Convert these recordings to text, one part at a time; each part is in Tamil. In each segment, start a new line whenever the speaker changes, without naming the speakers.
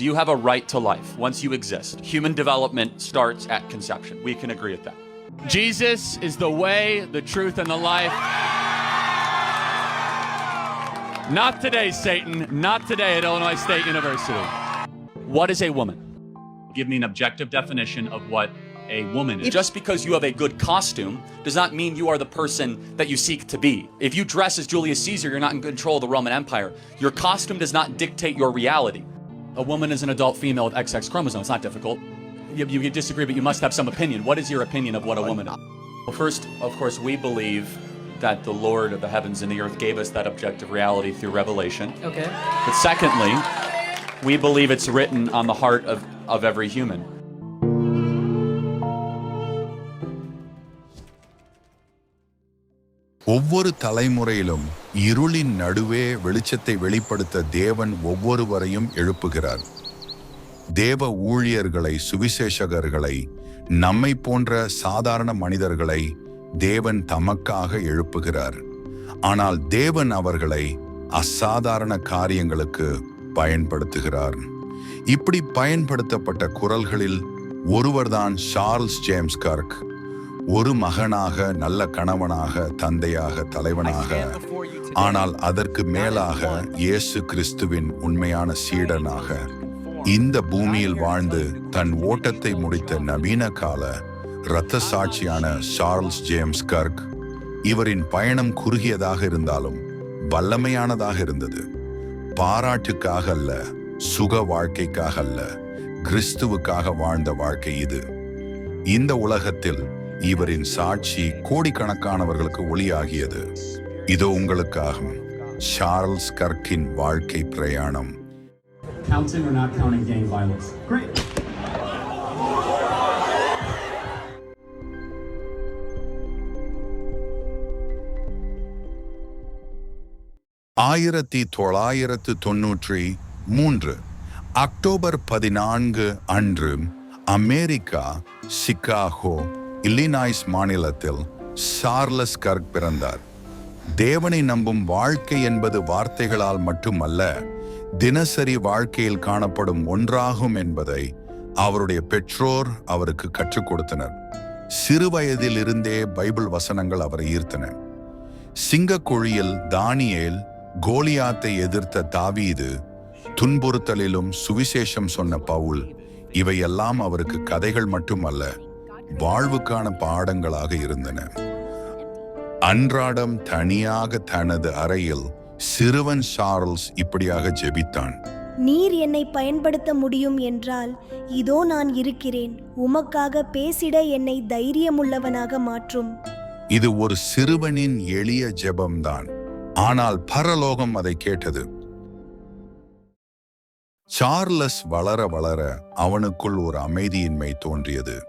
Do you have a right to life once you exist? Human development starts at conception. We can agree with that. Jesus is the way, the truth, and the life. Not today, Satan. Not today at Illinois State University. What is a woman? Give me an objective definition of what a woman is. Just because you have a good costume does not mean you are the person that you seek to be. If you dress as Julius Caesar, you're not in control of the Roman Empire. Your costume does not dictate your reality. A woman is an adult female with XX chromosomes. It's not difficult. You, you disagree, but you must have some opinion. What is your opinion of what a woman is? Well, first, of course, we believe that the Lord of the heavens and the earth gave us that objective reality through revelation.
Okay.
But secondly, we believe it's written on the heart of, of every human.
ஒவ்வொரு தலைமுறையிலும் இருளின் நடுவே வெளிச்சத்தை வெளிப்படுத்த தேவன் ஒவ்வொருவரையும் எழுப்புகிறார். தேவ ஊழியர்களை சுவிசேஷகர்களை நம்மை போன்ற சாதாரண மனிதர்களை தேவன் தமக்காக எழுப்புகிறார். ஆனால் தேவன் அவர்களை அசாதாரண காரியங்களுக்கு பயன்படுத்துகிறார். இப்படி பயன்படுத்தப்பட்ட குரல்களில் ஒருவர்தான் சார்ல்ஸ் ஜேம்ஸ் கர்க். ஒரு மகனாக நல்ல கணவனாக தந்தையாக தலைவனாக. ஆனால் அதற்கு மேலாக இயேசு கிறிஸ்துவின் உண்மையான சீடனாக இந்த பூமியில் வாழ்ந்து தன் ஓட்டத்தை முடித்த நவீன கால இரத்த சாட்சியான சார்ல்ஸ் ஜேம்ஸ் கர்க் இவரின் பயணம் குறுகியதாக இருந்தாலும் வல்லமையானதாக இருந்தது. பாராட்டுக்காக அல்ல சுக வாழ்க்கைக்காக அல்ல கிறிஸ்துவுக்காக வாழ்ந்த வாழ்க்கை இது. இந்த உலகத்தில் இவரின் சாட்சி கோடிக்கணக்கானவர்களுக்கு ஒளியாகியது. இதோ உங்களுக்காகும். சார்ல்ஸ் கர்க்கின் வாழ்க்கை பிரயாணம். ஆயிரத்தி தொள்ளாயிரத்து தொன்னூற்றி மூன்று அக்டோபர் பதினான்கு அன்று அமெரிக்கா சிகாகோ இல்லினாய்ஸ் மாநிலத்தில் சார்லஸ் கர்க் பிறந்தார். தேவனை நம்பும் வாழ்க்கை என்பது வார்த்தைகளால் மட்டுமல்ல தினசரி வாழ்க்கையில் காணப்படும் ஒன்றாகும் என்பதை அவருடைய பெற்றோர் அவருக்கு கற்றுக் கொடுத்தனர். சிறுவயதில் இருந்தே பைபிள் வசனங்கள் அவரை ஈர்த்தன. சிங்கக்குழியில் தானியேல் கோலியாத்தை எதிர்த்த தாவீது துன்புறுத்தலிலும் சுவிசேஷம் சொன்ன பவுல் இவையெல்லாம் அவருக்கு கதைகள் மட்டுமல்ல வாழ்வுக்கான பாடங்களாக இருந்தன. அன்றாடம் தனியாக தனது அறையில் சிறுவன் சார்ல்ஸ் இப்படியாக ஜெபித்தான்.
நீர் என்னை பயன்படுத்த முடியும் என்றால் இதோ நான் இருக்கிறேன். உமக்காக பேசிட என்னை தைரியமுள்ளவனாக மாற்றும்.
இது ஒரு சிறுவனின் எளிய ஜெபம்தான். ஆனால் பரலோகம் அதை கேட்டது. சார்லஸ் வளர வளர அவனுக்குள் ஒரு அமைதியின்மை தோன்றியது.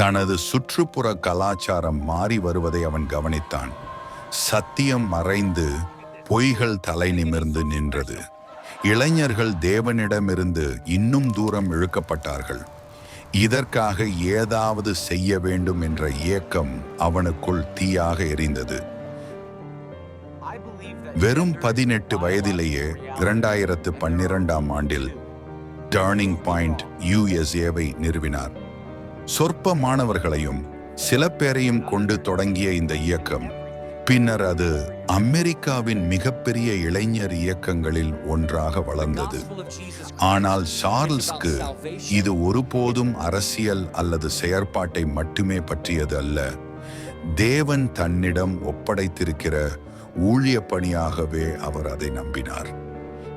தனது சுற்றுப்புற கலாச்சாரம் மாறி வருவதை அவன் கவனித்தான். சத்தியம் மறைந்து பொய்கள் தலை நிமிர்ந்து நின்றது. இளைஞர்கள் தேவனிடமிருந்து இன்னும் தூரம் இழுக்கப்பட்டார்கள். இதற்காக ஏதாவது செய்ய வேண்டும் என்ற ஏக்கம் அவனுக்குள் தீயாக எரிந்தது. வெறும் பதினெட்டு வயதிலேயே இரண்டாயிரத்து பன்னிரெண்டாம் ஆண்டில் டர்னிங் பாயிண்ட் யுஎஸ்ஏவை நிறுவினார். சொற்ப மாணவர்களையும் சில பேரையும் கொண்டு தொடங்கிய இந்த இயக்கம் பின்னர் அது அமெரிக்காவின் மிகப்பெரிய இளைஞர் இயக்கங்களில் ஒன்றாக வளர்ந்தது. ஆனால் சார்ல்ஸ்க்கு இது ஒருபோதும் அரசியல் அல்லது செயற்பாட்டை மட்டுமே பற்றியது அல்ல. தேவன் தன்னிடம் ஒப்படைத்திருக்கிற ஊழிய பணியாகவே அவர் அதை நம்பினார்.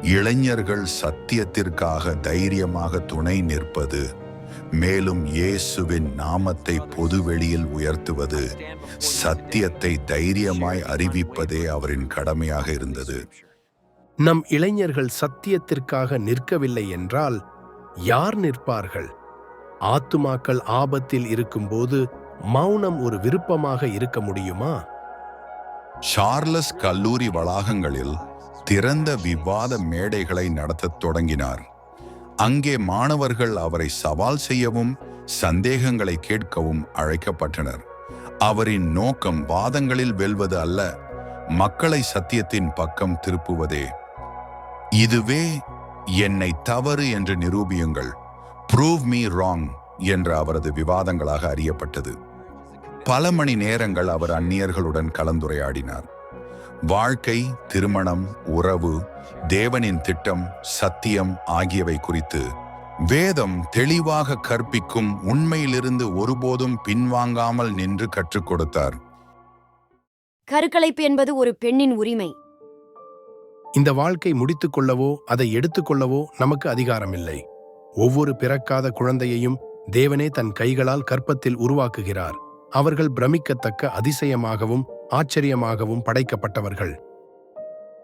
இளைஞர்கள் சத்தியத்திற்காக தைரியமாக துணை நிற்பது மேலும் இயேசுவின் நாமத்தை பொதுவெளியில் உயர்த்துவது சத்தியத்தை தைரியமாய் அறிவிப்பதே அவரின் கடமையாக இருந்தது.
நம் இளைஞர்கள் சத்தியத்திற்காக நிற்கவில்லை என்றால் யார் நிற்பார்கள்? ஆத்துமாக்கள் ஆபத்தில் இருக்கும்போது மௌனம் ஒரு விருப்பமாக இருக்க முடியுமா?
சார்லஸ் கல்லூரி வளாகங்களில் திறந்த விவாத மேடைகளை நடத்தத் தொடங்கினார். அங்கே மாணவர்கள் அவரை சவால் செய்யவும் சந்தேகங்களை கேட்கவும் அழைக்கப்பட்டனர். அவரின் நோக்கம் வாதங்களில் வெல்வது அல்ல மக்களை சத்தியத்தின் பக்கம் திருப்புவதே. இதுவே என்னை தவறு என்று நிரூபியுங்கள். ப்ரூவ் மீ ராங் என்ற அவரது விவாதங்களாக அறியப்பட்டது. பல மணி நேரங்கள் அவர் அந்நியர்களுடன் கலந்துரையாடினார். வாழ்க்கை திருமணம் உறவு தேவனின் திட்டம் சத்தியம் ஆகியவை குறித்து வேதம் தெளிவாக கற்பிக்கும் உண்மையிலிருந்து ஒருபோதும் பின்வாங்காமல் நின்று கற்றுக் கொடுத்தார்.
கருக்கலைப்பு என்பது ஒரு பெண்ணின் உரிமை.
இந்த வாழ்க்கை முடித்துக் கொள்ளவோ அதை எடுத்துக்கொள்ளவோ நமக்கு அதிகாரமில்லை. ஒவ்வொரு பிறக்காத குழந்தையையும் தேவனே தன் கைகளால் கற்பத்தில் உருவாக்குகிறார். அவர்கள் பிரமிக்கத்தக்க அதிசயமாகவும் ஆச்சரியமாகவும் படைக்கப்பட்டவர்கள்.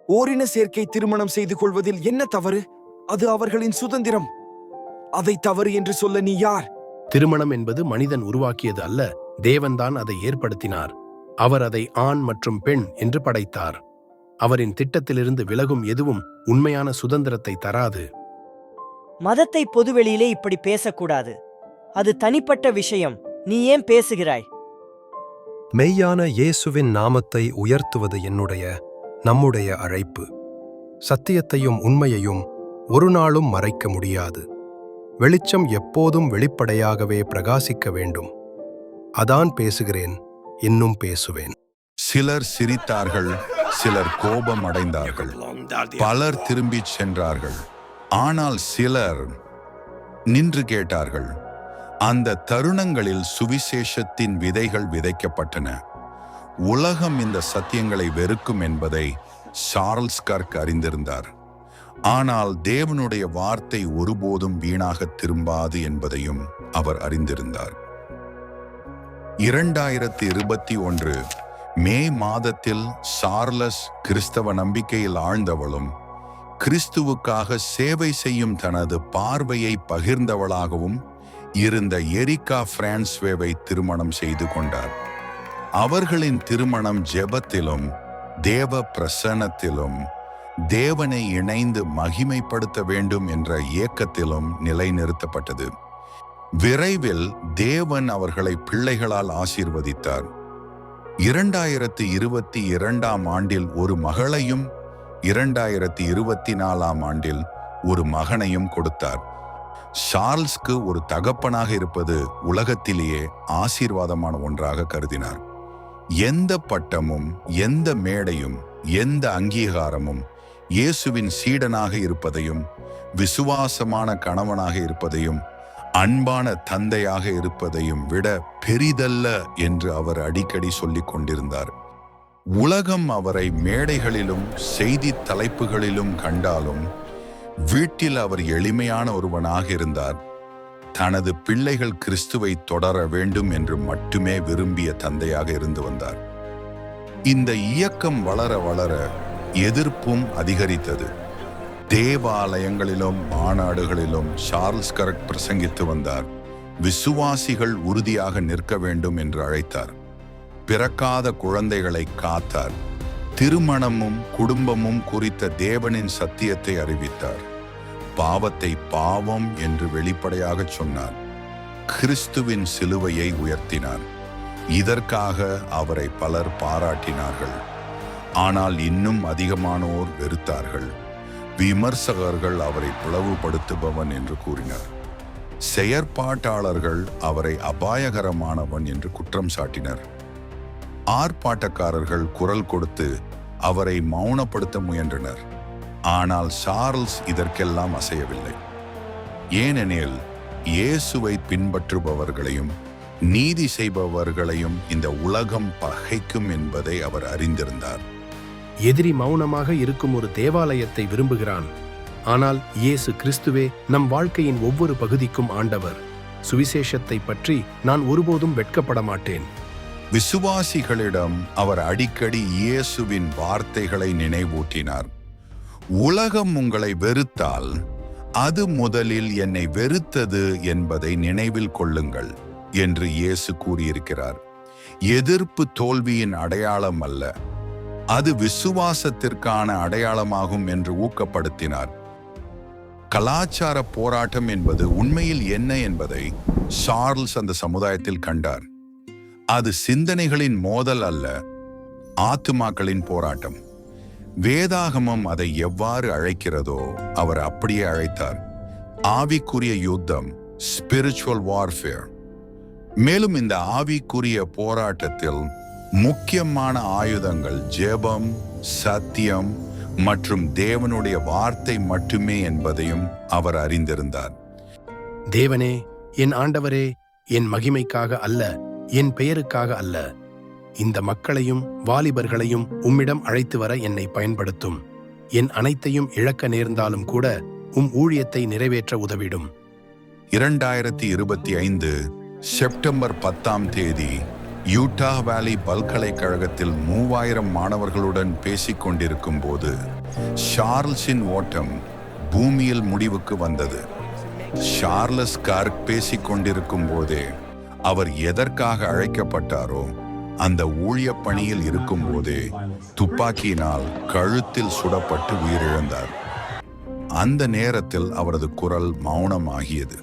ஓரின சேர்க்கை திருமணம் செய்து கொள்வதில் என்ன தவறு? அது அவர்களின் சுதந்திரம். அதை தவறு என்று சொல்ல நீ யார்?
திருமணம் என்பது மனிதன் உருவாக்கியது அல்ல தேவன்தான் அதை ஏற்படுத்தினார். அவர் அதை ஆண் மற்றும் பெண் என்று படைத்தார். அவரின் திட்டத்திலிருந்து விலகும் எதுவும் உண்மையான சுதந்திரத்தை தராது.
மதத்தை பொதுவெளியிலே இப்படி பேசக்கூடாது. அது தனிப்பட்ட விஷயம். நீ ஏன் பேசுகிறாய்?
மெய்யான இயேசுவின் நாமத்தை உயர்த்துவது என்னுடைய நம்முடைய அழைப்பு. சத்தியத்தையும் உண்மையையும் ஒரு நாளும் மறைக்க முடியாது. வெளிச்சம் எப்போதும் வெளிப்படையாகவே பிரகாசிக்க வேண்டும். அதான் பேசுகிறேன் இன்னும் பேசுவேன்.
சிலர் சிரித்தார்கள் சிலர் கோபம் அடைந்தார்கள் பலர் திரும்பிச் சென்றார்கள். ஆனால் சிலர் நின்று கேட்டார்கள். அந்த தருணங்களில் சுவிசேஷத்தின் விதைகள் விதைக்கப்பட்டன. உலகம் இந்த சத்தியங்களை வெறுக்கும் என்பதை சார்ல்ஸ் கர்க் அறிந்திருந்தார். ஆனால் தேவனுடைய வார்த்தை ஒருபோதும் வீணாக திரும்பாது என்பதையும் அவர் அறிந்திருந்தார். இரண்டாயிரத்தி இருபத்தி ஒன்று மே மாதத்தில் சார்லஸ் கிறிஸ்தவ நம்பிக்கையில் ஆழ்ந்தவளும் கிறிஸ்துவுக்காக சேவை செய்யும் தனது பார்வையை பகிர்ந்தவளாகவும் இருந்த எரிகா பிரான்ஸ்வேவை திருமணம் செய்து கொண்டார். அவர்களின் திருமணம் ஜெபத்திலும் தேவ பிரசன்னத்திலும் தேவனை இணைந்து மகிமைப்படுத்த வேண்டும் என்ற இயக்கத்திலும் நிலைநிறுத்தப்பட்டது. விரைவில் தேவன் அவர்களை பிள்ளைகளால் ஆசீர்வதித்தார். இரண்டாயிரத்தி இருபத்தி இரண்டாம் ஆண்டில் ஒரு மகளையும் இரண்டாயிரத்தி இருபத்தி நாலாம் ஆண்டில் ஒரு மகனையும் கொடுத்தார். சார்ல்ஸ்க்கு ஒரு தகப்பனாக இருப்பது உலகத்திலேயே ஆசீர்வாதமான ஒன்றாக கருதினார். எந்த பட்டமும் எந்த மேடையும் எந்த அங்கீகாரமும் இயேசுவின் சீடனாக இருப்பதையும் விசுவாசமான கணவனாக இருப்பதையும் அன்பான தந்தையாக இருப்பதையும் விட பெரிதல்ல என்று அவர் அடிக்கடி சொல்லிக் கொண்டிருந்தார். உலகம் அவரை மேடைகளிலும் செய்தி தலைப்புகளிலும் கண்டாலும் வீட்டில் அவர் எளிமையான ஒருவனாக இருந்தார். தனது பிள்ளைகள் கிறிஸ்துவை தொடர வேண்டும் என்று மட்டுமே விரும்பிய தந்தையாக இருந்து வந்தார். இந்த இயக்கம் வளர வளர எதிர்ப்பும் அதிகரித்தது. தேவாலயங்களிலும் மாநாடுகளிலும் சார்ல்ஸ் கரக் பிரசங்கித்து வந்தார். விசுவாசிகள் உறுதியாக நிற்க வேண்டும் என்று அழைத்தார். பிறக்காத குழந்தைகளை காத்தார். திருமணமும் குடும்பமும் குறித்த தேவனின் சத்தியத்தை அறிவித்தார். பாவத்தை பாவம் என்று வெளிப்படையாக சொன்னார். கிறிஸ்துவின் சிலுவையை உயர்த்தினார். இதற்காக அவரை பலர் பாராட்டினார்கள். ஆனால் இன்னும் அதிகமானோர் வெறுத்தார்கள். விமர்சகர்கள் அவரை பிளவுபடுத்துபவன் என்று கூறினர். செயற்பாட்டாளர்கள் அவரை அபாயகரமானவன் என்று குற்றம் சாட்டினர். ஆர்ப்பாட்டக்காரர்கள் குரல் கொடுத்து அவரை மௌனப்படுத்த முயன்றனர். ஆனால் சார்ல்ஸ் இதற்கெல்லாம் அசையவில்லை. ஏனெனில் இயேசுவை பின்பற்றுபவர்களையும் நீதி செய்பவர்களையும் இந்த உலகம் பகைக்கும் என்பதை அவர் அறிந்திருந்தார்.
எதிரி மௌனமாக இருக்கும் ஒரு தேவாலயத்தை விரும்புகிறான். ஆனால் இயேசு கிறிஸ்துவே நம் வாழ்க்கையின் ஒவ்வொரு பகுதிக்கும் ஆண்டவர். சுவிசேஷத்தை பற்றி நான் ஒருபோதும் வெட்கப்பட மாட்டேன்
விசுவாசிகளிடம் அவர் அடிக்கடி இயேசுவின் வார்த்தைகளை நினைவூட்டினார். உலகம் உங்களை வெறுத்தால் அது முதலில் என்னை வெறுத்தது என்பதை நினைவில் கொள்ளுங்கள் என்று இயேசு கூறியிருக்கிறார். எதிர்ப்பு தோல்வியின் அடையாளம் அல்ல அது விசுவாசத்திற்கான அடையாளமாகும் என்று ஊக்கப்படுத்தினார். கலாச்சார போராட்டம் என்பது உண்மையில் என்ன என்பதை சார்ல்ஸ் அந்த சமுதாயத்தில் கண்டார். அது சிந்தனைகளின் மோதல் அல்ல ஆத்துமாக்களின் போராட்டம். வேதாகமம் அதை எவ்வாறு அழைக்கிறதோ அவர் அப்படியே அழைத்தார். ஆவிக்குரிய யுத்தம் ஸ்பிரிச்சுவல் வார்ஃபேர் மேலும் இந்த ஆவிக்குரிய போராட்டத்தில் முக்கியமான ஆயுதங்கள் ஜெபம் சத்தியம் மற்றும் தேவனுடைய வார்த்தை மட்டுமே என்பதையும் அவர் அறிந்திருந்தார்.
தேவனே என் ஆண்டவரே என் மகிமைக்காக அல்ல என் பெயருக்காக அல்ல. இந்த மக்களையும் வாலிபர்களையும் உம்மிடம் அழைத்து வர என்னை பயன்படுத்தும். என் அனைத்தையும் இழக்க நேர்ந்தாலும் கூட உம் ஊழியத்தை நிறைவேற்ற உதவிடும்.
இரண்டாயிரத்தி இருபத்தி ஐந்து செப்டம்பர் பத்தாம் தேதி யூட்டா வேலி பல்கலைக்கழகத்தில் மூவாயிரம் மாணவர்களுடன் பேசிக் கொண்டிருக்கும் போது ஷார்ல்ஸின் ஓட்டம் பூமியில் முடிவுக்கு வந்தது. ஷார்லஸ் கார்க் பேசிக் கொண்டிருக்கும் போதே அவர் எதற்காக அழைக்கப்பட்டாரோ அந்த ஊழிய பணியில் இருக்கும்போதே துப்பாக்கியினால் கழுத்தில் சுடப்பட்டு உயிரிழந்தார். அந்த நேரத்தில் அவரது குரல் மௌனமாகியது.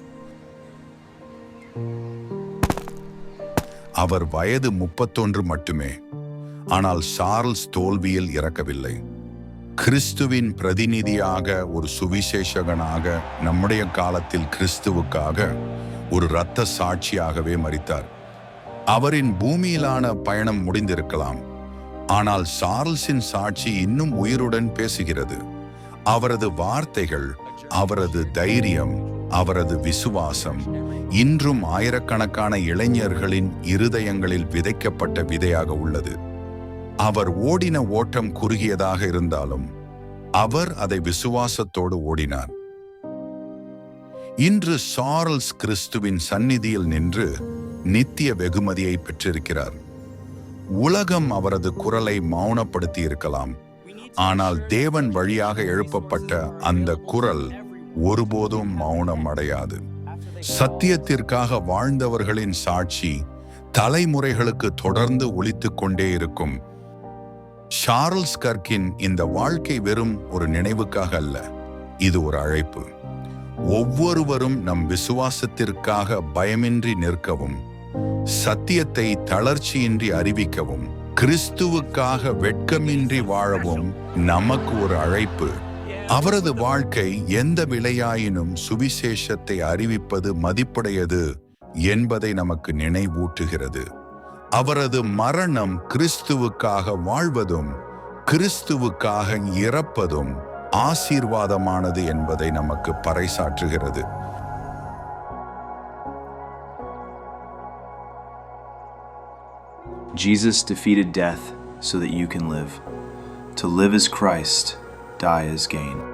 அவர் வயது முப்பத்தொன்று மட்டுமே ஆனால் சார்ல்ஸ் தோல்வியில் இறக்கவில்லை. கிறிஸ்துவின் பிரதிநிதியாக ஒரு சுவிசேஷகனாக நம்முடைய காலத்தில் கிறிஸ்துவுக்காக ஒரு இரத்த சாட்சியாகவே மறித்தார் அவரின் பூமியிலான பயணம் முடிந்திருக்கலாம். ஆனால் சார்ல்ஸின் சாட்சி இன்னும் உயிருடன் பேசுகிறது. அவரது வார்த்தைகள் அவரது தைரியம் அவரது விசுவாசம் இன்றும் ஆயிரக்கணக்கான இளைஞர்களின் இருதயங்களில் விதைக்கப்பட்ட விதையாக உள்ளது. அவர் ஓடின ஓட்டம் குறுகியதாக இருந்தாலும் அவர் அதை விசுவாசத்தோடு ஓடினார். இன்று சார்ல்ஸ் கிறிஸ்துவின் சந்நிதியில் நின்று நித்திய வெகுமதியை பெற்றிருக்கிறார். உலகம் அவரது குரலை மௌனப்படுத்தி இருக்கலாம் ஆனால் தேவன் வழியாக எழுப்பப்பட்ட அந்த குரல் ஒருபோதும் மௌனம் அடையாது சத்தியத்திற்காக வாழ்ந்தவர்களின் சாட்சி தலைமுறைகளுக்கு தொடர்ந்து ஒலித்துக் கொண்டே இருக்கும். சார்ல்ஸ் கர்கின் இந்த வாழ்க்கை வெறும் ஒரு நினைவுக்காக அல்ல இது ஒரு அழைப்பு. ஒவ்வொருவரும் நம் விசுவாசத்திற்காக பயமின்றி நிற்கவும் சத்தியத்தை தளர்ச்சியின்றி அறிவிக்கவும் கிறிஸ்துவுக்காக வெட்கமின்றி வாழவும் நமக்கு ஒரு அழைப்பு. அவரது வாழ்க்கை எந்த விலையாயினும் சுவிசேஷத்தை அறிவிப்பது மதிப்புடையது என்பதை நமக்கு நினைவூட்டுகிறது. அவரது மரணம் கிறிஸ்துவுக்காக வாழ்வதும் கிறிஸ்துவுக்காக இறப்பதும் ஆசீர்வாதமானது என்பதை நமக்கு பறைசாற்றுகிறது
Jesus defeated death so that you can live. To live as Christ, die as gain.